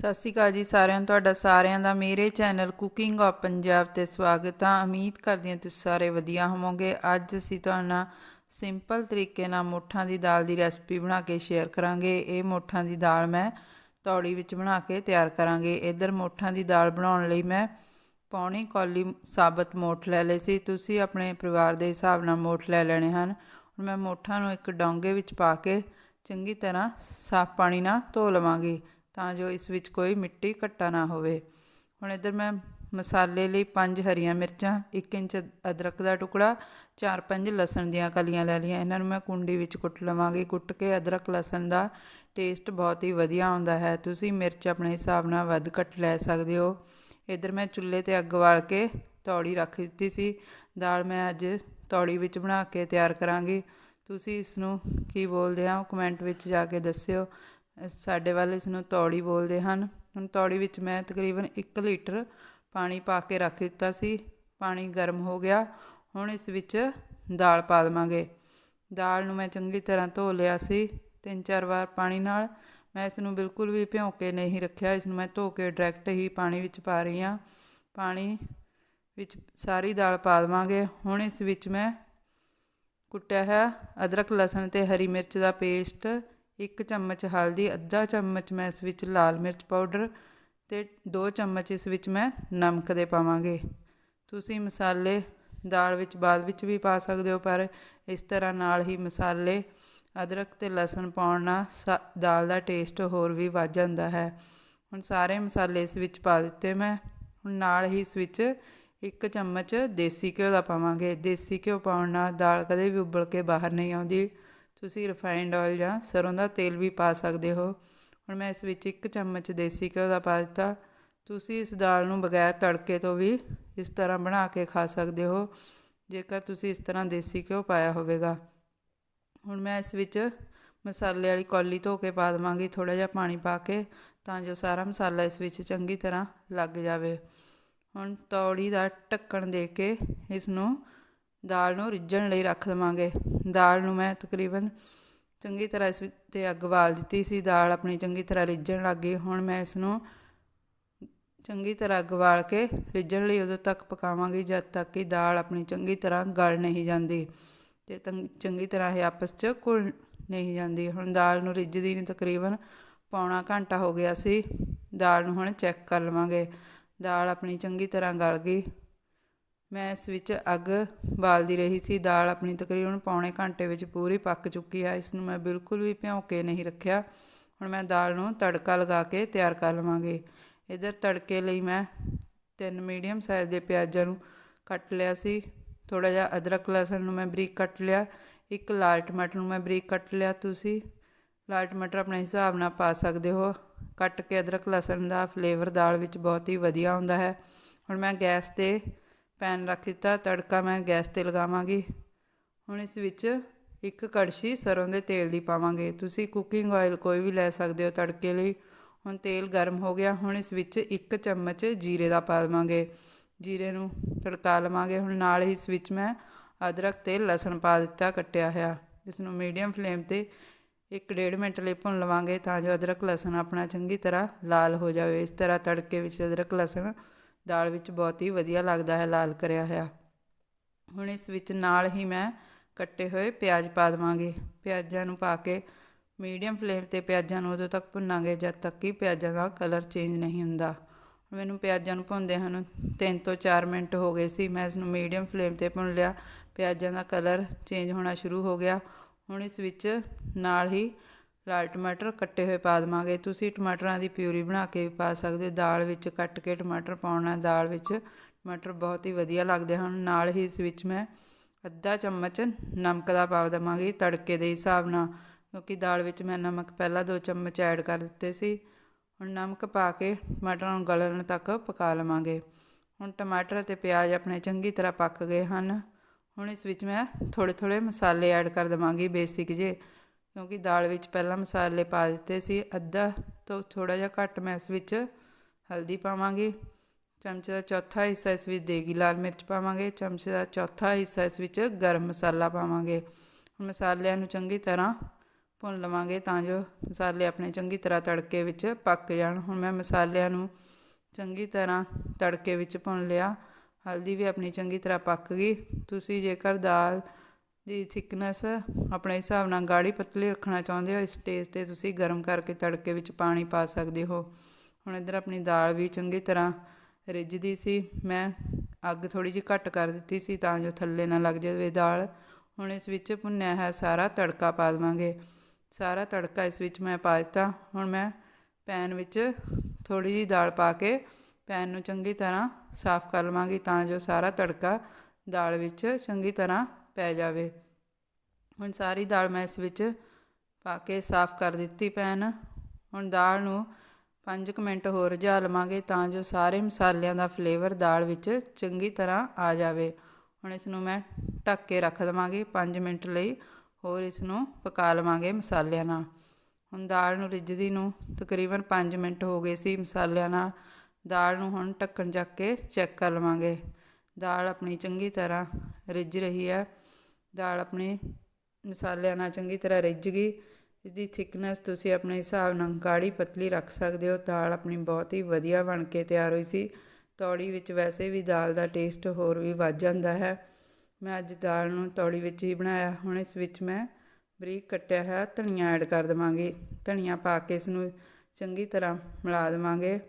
ਸਤਿ ਸ਼੍ਰੀ ਅਕਾਲ ਜੀ ਸਾਰਿਆਂ ਨੂੰ, ਤੁਹਾਡਾ ਸਾਰਿਆਂ ਦਾ ਮੇਰੇ ਚੈਨਲ ਕੁਕਿੰਗ ਆਫ ਪੰਜਾਬ ਤੇ ਸਵਾਗਤ ਆ ਉਮੀਦ ਕਰਦੀ ਹਾਂ ਤੁਸੀਂ ਸਾਰੇ ਵਧੀਆ ਹੋਵੋਗੇ। ਅੱਜ ਅਸੀਂ ਤੁਹਾਨੂੰ ਸਿੰਪਲ ਤਰੀਕੇ ਨਾਲ ਮੋਠਾਂ ਦੀ ਦਾਲ ਦੀ ਰੈਸਪੀ ਬਣਾ ਕੇ ਸ਼ੇਅਰ ਕਰਾਂਗੇ। ਇਹ ਮੋਠਾਂ ਦੀ ਦਾਲ ਮੈਂ ਤੌੜੀ ਵਿੱਚ ਬਣਾ ਕੇ ਤਿਆਰ ਕਰਾਂਗੇ। ਇਧਰ ਮੋਠਾਂ ਦੀ ਦਾਲ ਬਣਾਉਣ ਲਈ ਮੈਂ ਪੌਣੀ ਕੌਲੀ ਸਾਬਤ ਮੋਠ ਲੈ ਲਏ ਸੀ। ਤੁਸੀਂ ਆਪਣੇ ਪਰਿਵਾਰ ਦੇ ਹਿਸਾਬ ਨਾਲ ਮੋਠ ਲੈ ਲੈਣੇ ਹਨ। ਹੁਣ ਮੈਂ ਮੋਠਾਂ ਨੂੰ ਇੱਕ ਡੋਂਗੇ ਵਿੱਚ ਪਾ ਕੇ ਚੰਗੀ ਤਰ੍ਹਾਂ ਸਾਫ਼ ਪਾਣੀ ਨਾਲ ਧੋ ਲਵਾਂਗੀ। ਤਾਂ ਜੋ ਇਸ ਵਿੱਚ ਕੋਈ ਮਿੱਟੀ ਘੱਟਾ ਨਾ ਹੋਵੇ। ਹੁਣ ਇੱਧਰ ਮੈਂ ਮਸਾਲੇ ਲਈ ਪੰਜ ਹਰੀਆਂ ਮਿਰਚਾਂ 1 ਇੰਚ ਅਦਰਕ ਦਾ ਟੁਕੜਾ 4-5 ਲਸਣ ਦੀਆਂ ਕਲੀਆਂ ਲੈ ਲਈਆਂ। ਇਹਨਾਂ ਨੂੰ ਮੈਂ ਕੁੰਡੀ ਵਿੱਚ ਕੁੱਟ ਲਵਾਂਗੀ। ਕੁੱਟ ਕੇ ਅਦਰਕ ਲਸਣ ਦਾ ਟੇਸਟ ਬਹੁਤ ਹੀ ਵਧੀਆ ਆਉਂਦਾ ਹੈ। ਤੁਸੀਂ ਮਿਰਚ ਆਪਣੇ ਹਿਸਾਬ ਨਾਲ ਵੱਧ ਘੱਟ ਲੈ ਸਕਦੇ ਹੋ। ਇੱਧਰ ਮੈਂ ਚੁੱਲ੍ਹੇ ਤੇ ਅੱਗ ਬਾਲ ਕੇ ਤੌੜੀ ਰੱਖ ਦਿੱਤੀ ਸੀ। ਦਾਲ ਮੈਂ ਅੱਜ ਤੌੜੀ ਵਿੱਚ ਬਣਾ ਕੇ ਤਿਆਰ ਕਰਾਂਗੀ। ਤੁਸੀਂ ਇਸ ਨੂੰ ਕੀ ਬੋਲਦੇ ਆ ਕਮੈਂਟ ਵਿੱਚ ਜਾ ਕੇ ਦੱਸਿਓ। ਸਾਡੇ ਵੱਲ ਇਸ ਨੂੰ ਤੌੜੀ ਬੋਲਦੇ ਹਨ। ਹੁਣ ਤੌੜੀ ਵਿੱਚ ਮੈਂ ਤਕਰੀਬਨ 1 ਲੀਟਰ ਪਾਣੀ ਪਾ ਕੇ ਰੱਖ ਦਿੱਤਾ ਸੀ। ਪਾਣੀ ਗਰਮ ਹੋ ਗਿਆ। ਹੁਣ ਇਸ ਵਿੱਚ ਦਾਲ ਪਾ ਦੇਵਾਂਗੇ। ਦਾਲ ਨੂੰ ਮੈਂ ਚੰਗੀ ਤਰ੍ਹਾਂ ਧੋ ਲਿਆ ਸੀ। ਤਿੰਨ ਚਾਰ ਵਾਰ ਪਾਣੀ ਨਾਲ। ਮੈਂ ਇਸ ਨੂੰ ਬਿਲਕੁਲ ਵੀ ਭਿਉਂ ਕੇ ਨਹੀਂ ਰੱਖਿਆ। ਇਸ ਨੂੰ ਮੈਂ ਧੋ ਕੇ ਡਾਇਰੈਕਟ ਹੀ ਪਾਣੀ ਵਿੱਚ ਪਾ ਰਹੀ ਹਾਂ। ਪਾਣੀ ਵਿੱਚ ਸਾਰੀ ਦਾਲ ਪਾ ਦੇਵਾਂਗੇ। ਹੁਣ ਇਸ ਵਿੱਚ ਮੈਂ ਕੁੱਟਿਆ ਹੈ ਅਦਰਕ, ਲਸਣ ਤੇ ਹਰੀ ਮਿਰਚ ਦਾ ਪੇਸਟ ਇੱਕ ਚਮਚ ਹਲਦੀ, ਅੱਧਾ ਚਮਚ ਮੈਂ ਇਸ ਵਿੱਚ ਲਾਲ ਮਿਰਚ ਪਾਊਡਰ ਤੇ 2 ਚਮਚ ਇਸ ਵਿੱਚ ਮੈਂ ਨਮਕ ਦੇ ਪਾਵਾਂਗੇ। ਤੁਸੀਂ ਮਸਾਲੇ ਦਾਲ ਵਿੱਚ, ਬਾਅਦ ਵਿੱਚ ਵੀ ਪਾ ਸਕਦੇ ਹੋ, ਪਰ ਇਸ ਤਰ੍ਹਾਂ ਨਾਲ ਹੀ ਮਸਾਲੇ, ਅਦਰਕ ਤੇ ਲਸਣ ਪਾਉਣ ਨਾਲ ਦਾਲ ਦਾ ਟੇਸਟ ਹੋਰ ਵੀ ਵੱਧ ਜਾਂਦਾ ਹੈ। ਹੁਣ ਸਾਰੇ ਮਸਾਲੇ ਇਸ ਵਿੱਚ ਪਾ ਦਿੱਤੇ ਮੈਂ। ਹੁਣ ਨਾਲ ਹੀ ਇਸ ਵਿੱਚ ਇੱਕ ਚਮਚ ਦੇਸੀ ਘਿਓ ਦਾ ਪਾਵਾਂਗੇ। ਦੇਸੀ ਘਿਓ ਪਾਉਣ ਨਾਲ ਦਾਲ ਕਦੇ ਵੀ ਉਬਲ ਕੇ ਬਾਹਰ ਨਹੀਂ ਆਉਂਦੀ। ਤੁਸੀਂ ਰਿਫਾਈਨਡ ਆਇਲ ਜਾਂ ਸਰੋਂ ਦਾ ਤੇਲ ਵੀ ਪਾ ਸਕਦੇ ਹੋ। ਹੁਣ ਮੈਂ ਇਸ ਵਿੱਚ ਇੱਕ ਚਮਚ ਦੇਸੀ ਘਿਓ ਦਾ ਪਾ ਦਿੱਤਾ। ਤੁਸੀਂ ਇਸ ਦਾਲ ਨੂੰ ਬਗੈਰ ਤੜਕੇ ਤੋਂ ਵੀ ਇਸ ਤਰ੍ਹਾਂ ਬਣਾ ਕੇ ਖਾ ਸਕਦੇ ਹੋ, ਜੇਕਰ ਤੁਸੀਂ ਇਸ ਤਰ੍ਹਾਂ ਦੇਸੀ ਘਿਓ ਪਾਇਆ ਹੋਵੇਗਾ। ਹੁਣ ਮੈਂ ਇਸ ਵਿੱਚ ਮਸਾਲੇ ਵਾਲੀ ਕੌਲੀ ਧੋ ਕੇ ਪਾ ਦਵਾਂਗੀ ਥੋੜਾ ਜਿਹਾ ਪਾਣੀ ਪਾ ਕੇ, ਤਾਂ ਜੋ ਸਾਰਾ ਮਸਾਲਾ ਇਸ ਵਿੱਚ ਚੰਗੀ ਤਰ੍ਹਾਂ ਲੱਗ ਜਾਵੇ। ਹੁਣ ਤੌੜੀ ਦਾ ਢੱਕਣ ਦੇ ਕੇ ਇਸ ਨੂੰ ਦਾਲ ਨੂੰ ਰਿੱਝਣ ਲਈ ਰੱਖ ਦਵਾਂਗੇ। ਦਾਲ ਨੂੰ ਮੈਂ ਤਕਰੀਬਨ ਚੰਗੀ ਤਰ੍ਹਾਂ ਇਸ ਤੇ ਅੱਗ ਬਾਲ ਦਿੱਤੀ ਸੀ। ਦਾਲ ਆਪਣੀ ਚੰਗੀ ਤਰ੍ਹਾਂ ਰਿੱਝਣ ਲੱਗ ਗਈ। ਹੁਣ ਮੈਂ ਇਸ ਨੂੰ ਚੰਗੀ ਤਰ੍ਹਾਂ ਅੱਗ ਬਾਲ ਕੇ ਰਿੱਝਣ ਲਈ ਉਦੋਂ ਤੱਕ ਪਕਾਵਾਂਗੀ, ਜਦ ਤੱਕ ਕਿ ਦਾਲ ਆਪਣੀ ਚੰਗੀ ਤਰ੍ਹਾਂ ਗਲ ਨਹੀਂ ਜਾਂਦੀ ਤੇ, ਚੰਗੀ ਤਰ੍ਹਾਂ ਇਹ ਆਪਸ 'ਚ ਘੁਲ ਨਹੀਂ ਜਾਂਦੀ। ਹੁਣ ਦਾਲ ਨੂੰ ਰਿੱਝਦੀ ਨੂੰ ਤਕਰੀਬਨ ਪੌਣਾ ਘੰਟਾ ਹੋ ਗਿਆ ਸੀ। ਦਾਲ ਨੂੰ ਹੁਣ ਚੈੱਕ ਕਰ ਲਵਾਂਗੇ। ਦਾਲ ਆਪਣੀ ਚੰਗੀ ਤਰ੍ਹਾਂ ਗਲ ਗਈ। ਮੈਂ ਇਸ ਵਿੱਚ ਅੱਗ ਬਾਲਦੀ ਰਹੀ ਸੀ, ਦਾਲ ਆਪਣੀ ਤਕਰੀਬਨ ਪੌਣੇ ਘੰਟੇ ਵਿੱਚ ਪੂਰੀ ਪੱਕ ਚੁੱਕੀ ਹੈ ਇਸ ਨੂੰ ਮੈਂ ਬਿਲਕੁਲ ਵੀ ਭਿਉਂ ਕੇ ਨਹੀਂ ਰੱਖਿਆ। ਹੁਣ ਮੈਂ ਦਾਲ ਨੂੰ ਤੜਕਾ ਲਗਾ ਕੇ ਤਿਆਰ ਕਰ ਲਵਾਂਗੇ। ਇਧਰ ਤੜਕੇ ਲਈ ਮੈਂ ਤਿੰਨ ਮੀਡੀਅਮ ਸਾਈਜ਼ ਦੇ ਪਿਆਜ਼ਾਂ ਨੂੰ ਕੱਟ ਲਿਆ ਸੀ। ਥੋੜਾ ਜਿਹਾ ਅਦਰਕ ਲਸਣ ਨੂੰ ਮੈਂ ਬਰੀਕ ਕੱਟ ਲਿਆ, ਇੱਕ ਲਾਲ ਟਮਾਟਰ ਨੂੰ ਮੈਂ ਬਰੀਕ ਕੱਟ ਲਿਆ। ਤੁਸੀਂ ਲਾਲ ਟਮਾਟਰ ਆਪਣੇ ਹਿਸਾਬ ਨਾਲ ਪਾ ਸਕਦੇ ਹੋ। ਕੱਟ ਕੇ ਅਦਰਕ ਲਸਣ ਦਾ ਫਲੇਵਰ ਦਾਲ ਵਿੱਚ ਬਹੁਤ ਹੀ ਵਧੀਆ ਹੁੰਦਾ ਹੈ। ਹੁਣ ਮੈਂ ਗੈਸ ਤੇ ਪੈਨ ਰੱਖ ਦਿੱਤਾ, ਤੜਕਾ ਮੈਂ ਗੈਸ ਤੇ ਲਗਾਵਾਂਗੀ। ਹੁਣ ਇਸ ਵਿੱਚ ਇੱਕ ਕੜਛੀ ਸਰੋਂ ਦੇ ਤੇਲ ਦੀ ਪਾਵਾਂਗੇ। ਤੁਸੀਂ ਕੁਕਿੰਗ ਆਇਲ ਕੋਈ ਵੀ ਲੈ ਸਕਦੇ ਹੋ ਤੜਕੇ ਲਈ। ਹੁਣ ਤੇਲ ਗਰਮ ਹੋ ਗਿਆ, ਹੁਣ ਇਸ ਵਿੱਚ ਇੱਕ ਚਮਚ ਜੀਰੇ ਦਾ ਪਾ ਦੇਵਾਂਗੇ। ਜੀਰੇ ਨੂੰ ਤੜਕਾ ਲਵਾਂਗੇ। ਹੁਣ ਨਾਲ ਹੀ ਇਸ ਵਿੱਚ ਮੈਂ ਅਦਰਕ ਤੇ ਲਸਣ ਪਾ ਦਿੱਤਾ, ਕੱਟਿਆ ਹੋਇਆ। ਇਸ ਨੂੰ ਮੀਡੀਅਮ ਫਲੇਮ ਤੇ 1.5 ਮਿੰਟ ਲਈ ਭੁੰਨ ਲਵਾਂਗੇ ਤਾਂ ਜੋ ਅਦਰਕ, ਲਸਣ ਆਪਣਾ ਚੰਗੀ ਤਰ੍ਹਾਂ ਲਾਲ ਹੋ ਜਾਵੇ। ਇਸ ਤਰ੍ਹਾਂ ਤੜਕੇ ਵਿੱਚ ਅਦਰਕ, ਲਸਣ ਦਾਲ ਵਿੱਚ ਬਹੁਤ ਹੀ ਵਧੀਆ ਲੱਗਦਾ ਹੈ, ਲਾਲ ਕਰਿਆ ਹੋਇਆ। ਹੁਣ ਇਸ ਵਿੱਚ ਨਾਲ ਹੀ ਮੈਂ ਕੱਟੇ ਹੋਏ ਪਿਆਜ਼ ਪਾ ਦਵਾਂਗੇ। ਪਿਆਜ਼ਾਂ ਨੂੰ ਪਾ ਕੇ ਮੀਡੀਅਮ ਫਲੇਮ ਤੇ ਪਿਆਜ਼ਾਂ ਨੂੰ ਉਦੋਂ ਤੱਕ ਭੁੰਨਾਂਗੇ, ਜਦ ਤੱਕ ਕਿ ਪਿਆਜ਼ਾਂ ਦਾ ਕਲਰ ਚੇਂਜ ਨਹੀਂ ਹੁੰਦਾ। ਮੈਨੂੰ ਪਿਆਜ਼ਾਂ ਨੂੰ ਭੁੰਨਦੇ ਹਨ 3 ਤੋਂ 4 ਮਿੰਟ ਹੋ ਗਏ ਸੀ, ਮੈਂ ਇਸ ਨੂੰ ਮੀਡੀਅਮ ਫਲੇਮ ਤੇ ਭੁੰਨ ਲਿਆ। ਪਿਆਜ਼ਾਂ ਦਾ ਕਲਰ ਚੇਂਜ ਹੋਣਾ ਸ਼ੁਰੂ ਹੋ ਗਿਆ। ਹੁਣ ਇਸ ਵਿੱਚ ਨਾਲ ਹੀ ਲਾਲ ਟਮਾਟਰ ਕੱਟੇ ਹੋਏ ਪਾ ਦਵਾਂਗੇ। ਤੁਸੀਂ ਟਮਾਟਰਾਂ ਦੀ ਪਿਊਰੀ ਬਣਾ ਕੇ ਵੀ ਪਾ ਸਕਦੇ ਹੋ। ਦਾਲ ਵਿੱਚ ਕੱਟ ਕੇ ਟਮਾਟਰ ਪਾਉਣਾ ਦਾਲ ਵਿੱਚ ਟਮਾਟਰ ਬਹੁਤ ਹੀ ਵਧੀਆ ਲੱਗਦੇ ਹਨ। ਨਾਲ ਹੀ ਇਸ ਵਿੱਚ ਮੈਂ ਅੱਧਾ ਚਮਚ ਨਮਕ ਦਾ ਪਾ ਦਵਾਂਗੀ ਤੜਕੇ ਦੇ ਹਿਸਾਬ ਨਾਲ। ਕਿਉਂਕਿ ਦਾਲ ਵਿੱਚ ਮੈਂ ਨਮਕ ਪਹਿਲਾਂ 2 ਚਮਚ ਐਡ ਕਰ ਦਿੱਤੇ ਸੀ। ਹੁਣ ਨਮਕ ਪਾ ਕੇ ਟਮਾਟਰਾਂ ਨੂੰ ਗਲਣ ਤੱਕ ਪਕਾ ਲਵਾਂਗੇ। ਹੁਣ ਟਮਾਟਰ ਅਤੇ ਪਿਆਜ਼ ਆਪਣੇ ਚੰਗੀ ਤਰ੍ਹਾਂ ਪੱਕ ਗਏ ਹਨ। ਹੁਣ ਇਸ ਵਿੱਚ ਮੈਂ ਥੋੜੇ ਥੋੜੇ ਮਸਾਲੇ ਐਡ ਕਰ ਦਵਾਂਗੀ ਬੇਸਿਕ ਜੇ ਕਿਉਂਕਿ ਦਾਲ ਵਿੱਚ ਪਹਿਲਾਂ ਮਸਾਲੇ ਪਾ ਦਿੱਤੇ ਸੀ, ਅੱਧਾ ਤੋਂ ਥੋੜਾ ਜਿਹਾ ਘੱਟ ਮੈਂ ਇਸ ਵਿੱਚ ਹਲਦੀ ਪਾਵਾਂਗੀ। ਚਮਚੇ ਦਾ ਚੌਥਾ ਹਿੱਸਾ ਇਸ ਵਿੱਚ ਦੇਗੀ ਲਾਲ ਮਿਰਚ ਪਾਵਾਂਗੇ, ਚਮਚੇ ਦਾ ਚੌਥਾ ਹਿੱਸਾ ਇਸ ਵਿੱਚ ਗਰਮ ਮਸਾਲਾ ਪਾਵਾਂਗੇ। ਮਸਾਲਿਆਂ ਨੂੰ ਚੰਗੀ ਤਰ੍ਹਾਂ ਭੁੰਨ ਲਵਾਂਗੇ ਤਾਂ ਜੋ ਮਸਾਲੇ ਆਪਣੇ ਚੰਗੀ ਤਰ੍ਹਾਂ ਤੜਕੇ ਵਿੱਚ ਪੱਕ ਜਾਣ। ਹੁਣ ਮੈਂ ਮਸਾਲਿਆਂ ਨੂੰ ਚੰਗੀ ਤਰ੍ਹਾਂ ਤੜਕੇ ਵਿੱਚ ਭੁੰਨ ਲਿਆ। ਹਲਦੀ ਵੀ ਆਪਣੀ ਚੰਗੀ ਤਰ੍ਹਾਂ ਪੱਕ ਗਈ। ਤੁਸੀਂ ਜੇਕਰ ਦਾਲ ਦੀ ਥਿਕਨੈਸ ਆਪਣੇ ਹਿਸਾਬ ਨਾਲ ਗਾੜੀ ਪਤਲੀ ਰੱਖਣਾ ਚਾਹੁੰਦੇ ਹੋ, ਇਸ ਸਟੇਜ ਤੇ ਤੁਸੀਂ ਗਰਮ ਕਰਕੇ ਤੜਕੇ ਵਿੱਚ ਪਾਣੀ ਪਾ ਸਕਦੇ ਹੋ। ਹੁਣ ਇੱਧਰ ਆਪਣੀ ਦਾਲ ਵੀ ਚੰਗੀ ਤਰ੍ਹਾਂ ਰਿੱਝਦੀ ਸੀ। ਮੈਂ ਅੱਗ ਥੋੜੀ ਜਿਹੀ ਘੱਟ ਕਰ ਦਿੱਤੀ ਸੀ ਤਾਂ ਜੋ ਥੱਲੇ ਨਾ ਲੱਗ ਜਾਵੇ ਦਾਲ। ਹੁਣ ਇਸ ਵਿੱਚ ਭੁੰਨਿਆ ਹੈ ਸਾਰਾ ਤੜਕਾ ਪਾ ਦੇਵਾਂਗੇ। ਸਾਰਾ ਤੜਕਾ ਇਸ ਵਿੱਚ ਮੈਂ ਪਾ ਦਿੱਤਾ। ਹੁਣ ਮੈਂ ਪੈਨ ਵਿੱਚ ਥੋੜੀ ਜਿਹੀ ਦਾਲ ਪਾ ਕੇ ਪੈਨ ਨੂੰ ਚੰਗੀ ਤਰ੍ਹਾਂ ਸਾਫ਼ ਕਰ ਲਵਾਂਗੀ ਤਾਂ ਜੋ ਸਾਰਾ ਤੜਕਾ ਦਾਲ ਵਿੱਚ ਚੰਗੀ ਤਰ੍ਹਾਂ ਪੈ ਜਾਵੇ। ਹੁਣ ਸਾਰੀ ਦਾਲ ਮੈਂ ਇਸ ਵਿੱਚ ਪਾ ਕੇ ਸਾਫ਼ ਕਰ ਦਿੱਤੀ ਪੈਨ ਹੁਣ ਦਾਲ ਨੂੰ 5 ਮਿੰਟ ਹੋਰ ਰਝਾ ਲਵਾਂਗੇ ਤਾਂ ਜੋ ਸਾਰੇ ਮਸਾਲਿਆਂ ਦਾ ਫਲੇਵਰ ਦਾਲ ਵਿੱਚ ਚੰਗੀ ਤਰ੍ਹਾਂ ਆ ਜਾਵੇ। ਹੁਣ ਇਸ ਨੂੰ ਮੈਂ ਢੱਕ ਕੇ ਰੱਖ ਦੇਵਾਂਗੀ 5 ਮਿੰਟ ਲਈ ਹੋਰ ਇਸ ਨੂੰ ਪਕਾ ਲਵਾਂਗੇ ਮਸਾਲਿਆਂ ਨਾਲ। ਹੁਣ ਦਾਲ ਨੂੰ ਰਿੱਝਦੀ ਨੂੰ ਤਕਰੀਬਨ 5 ਮਿੰਟ ਹੋ ਗਏ ਸੀ ਮਸਾਲਿਆਂ ਨਾਲ। ਦਾਲ ਨੂੰ ਹੁਣ ਢੱਕਣ ਚੱਕ ਕੇ ਚੈੱਕ ਕਰ ਲਵਾਂਗੇ। ਦਾਲ ਆਪਣੀ ਚੰਗੀ ਤਰ੍ਹਾਂ ਰਿੱਝ ਰਹੀ ਹੈ। ਦਾਲ ਆਪਣੇ ਮਸਾਲਿਆਂ ਨਾਲ ਚੰਗੀ ਤਰ੍ਹਾਂ ਰਿੱਝ ਗਈ। ਇਸ ਦੀ ਥਿਕਨੈਸ ਤੁਸੀਂ ਆਪਣੇ ਹਿਸਾਬ ਨਾਲ ਗਾੜੀ ਪਤਲੀ ਰੱਖ ਸਕਦੇ ਹੋ। ਦਾਲ ਆਪਣੀ ਬਹੁਤ ਹੀ ਵਧੀਆ ਬਣ ਕੇ ਤਿਆਰ ਹੋਈ ਸੀ। ਤੌੜੀ ਵਿੱਚ ਵੈਸੇ ਵੀ ਦਾਲ ਦਾ ਟੇਸਟ ਹੋਰ ਵੀ ਵੱਧ ਜਾਂਦਾ ਹੈ। ਮੈਂ ਅੱਜ ਦਾਲ ਨੂੰ ਤੌੜੀ ਵਿੱਚ ਹੀ ਬਣਾਇਆ। ਹੁਣ ਇਸ ਵਿੱਚ ਮੈਂ ਬਰੀਕ ਕੱਟਿਆ ਹੋਇਆ ਧਨੀਆ ਐਡ ਕਰ ਦੇਵਾਂਗੀ। ਧਨੀਆ ਪਾ ਕੇ ਇਸ ਨੂੰ ਚੰਗੀ ਤਰ੍ਹਾਂ ਮਿਲਾ ਦੇਵਾਂਗੇ।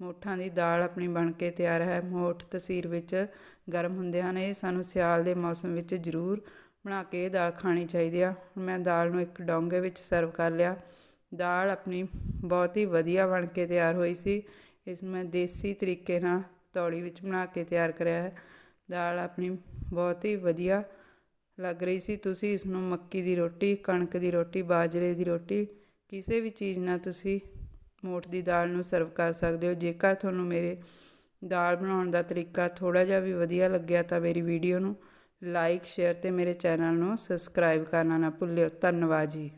ਮੋਠਾਂ ਦੀ ਦਾਲ ਆਪਣੀ ਬਣ ਕੇ ਤਿਆਰ ਹੈ। ਮੋਠ ਤਸੀਰ ਵਿੱਚ ਗਰਮ ਹੁੰਦੇ ਹਨ। ਇਹ ਸਾਨੂੰ ਸਿਆਲ ਦੇ ਮੌਸਮ ਵਿੱਚ ਜ਼ਰੂਰ ਬਣਾ ਕੇ ਇਹ ਦਾਲ ਖਾਣੀ ਚਾਹੀਦੀ ਆ। ਮੈਂ ਦਾਲ ਨੂੰ ਇੱਕ ਡੋਂਗੇ ਵਿੱਚ ਸਰਵ ਕਰ ਲਿਆ। ਦਾਲ ਆਪਣੀ ਬਹੁਤ ਹੀ ਵਧੀਆ ਬਣ ਕੇ ਤਿਆਰ ਹੋਈ ਸੀ। ਇਸ ਨੂੰ ਮੈਂ ਦੇਸੀ ਤਰੀਕੇ ਨਾਲ ਤੌੜੀ ਵਿੱਚ ਬਣਾ ਕੇ ਤਿਆਰ ਕਰਿਆ ਹੈ। ਦਾਲ ਆਪਣੀ ਬਹੁਤ ਹੀ ਵਧੀਆ ਲੱਗ ਰਹੀ ਸੀ। ਤੁਸੀਂ ਇਸ ਨੂੰ ਮੱਕੀ ਦੀ ਰੋਟੀ, ਕਣਕ ਦੀ ਰੋਟੀ, ਬਾਜਰੇ ਦੀ ਰੋਟੀ, ਕਿਸੇ ਵੀ ਚੀਜ਼ ਨਾਲ ਤੁਸੀਂ ਮੋਠ ਦੀ ਦਾਲ ਨੂੰ ਸਰਵ ਕਰ ਸਕਦੇ ਹੋ। ਜੇਕਰ ਤੁਹਾਨੂੰ ਮੇਰੇ ਦਾਲ ਬਣਾਉਣ ਦਾ ਤਰੀਕਾ ਥੋੜਾ ਜਿਹਾ ਵੀ ਵਧੀਆ ਲੱਗਿਆ ਤਾਂ ਮੇਰੀ ਵੀਡੀਓ ਨੂੰ ਲਾਈਕ, ਸ਼ੇਅਰ ਤੇ ਮੇਰੇ ਚੈਨਲ ਨੂੰ ਸਬਸਕ੍ਰਾਈਬ ਕਰਨਾ ਨਾ ਭੁੱਲਿਓ। ਧੰਨਵਾਦ ਜੀ।